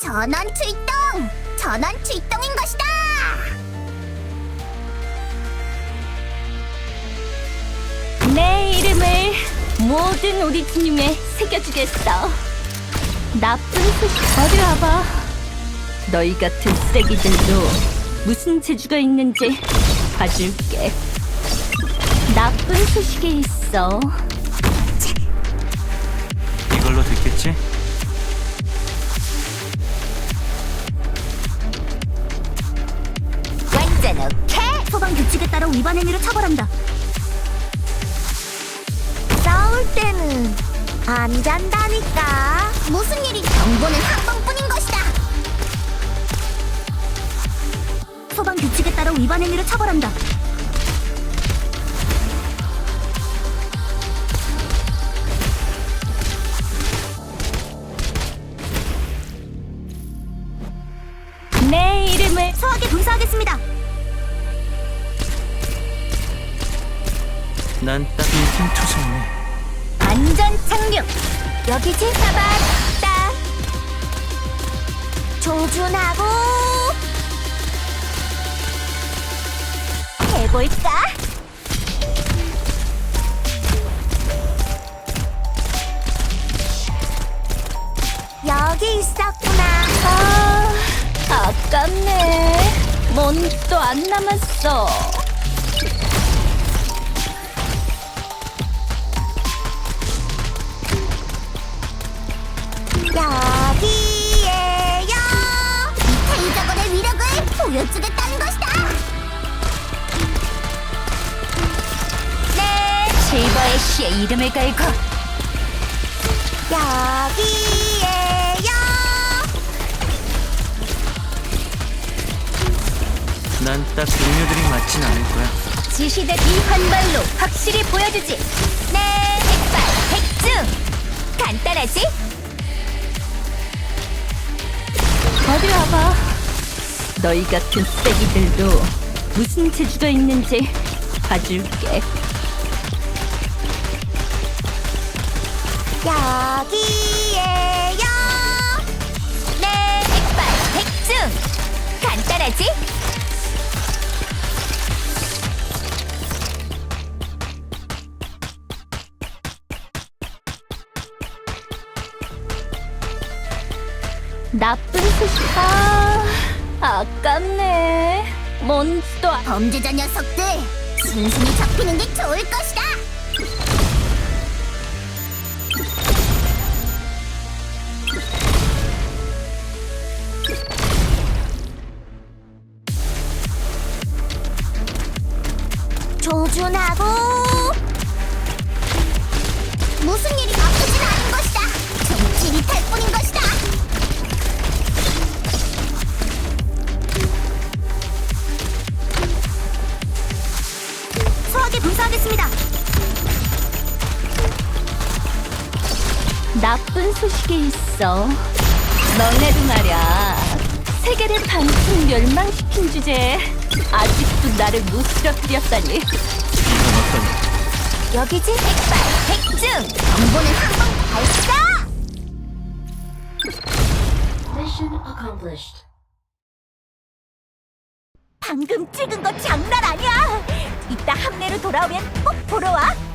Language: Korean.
전원 출동! 전원 출동인 것이다! 내 이름을 모든 우리 팀에 새겨주겠어. 나쁜 소식 어디 와봐. 너희 같은 쓰레기들도 무슨 재주가 있는지 봐줄게. 나쁜 소식이 있어. 이걸로 됐겠지? 따라 위반 행위를 처벌한다. 싸울 때는 안 잔다니까. 무슨 일이 경고는 한 번뿐인 것이다. 소방 규칙에 따라 위반 행위를 처벌한다. 내 이름을 소하게 분사하겠습니다. 난딱 1팀 투수네. 안전 착륙. 여기지 잡았다. 조준하고 해볼까? 여기 있었구나. 아, 아깝네. 뭔도 안 남았어. 실버의 씨에 이름을 걸고 여기에요. 난 딱 동료들이 맞진 않을 거야. 지시된 이 한발로 확실히 보여주지. 네, 백발 백중. 간단하지? 어디 와봐. 너희 같은 쓰레기들도 무슨 재주가 있는지 봐줄게. 여기에요. 네, 백발 백중. 간단하지? 나쁜 소식. 아, 아깝네. 뭔도 안... 범죄자 녀석들 순순히 잡히는 게 좋을 것이다. 조준하고 무슨 일이 나쁘진 않은 것이다. 좀 찌릿할 뿐인 것이다. 소하게 분사하겠습니다. 나쁜 소식이 있어. 너네도 말야. 세계를 반쯤 멸망시킨 주제에 아직도 나를 어떠냐? 여기지 백발 백중 정보는 한번 발사. 방금 찍은 거 장난 아니야. 이따 함내로 돌아오면 꼭 보러 와.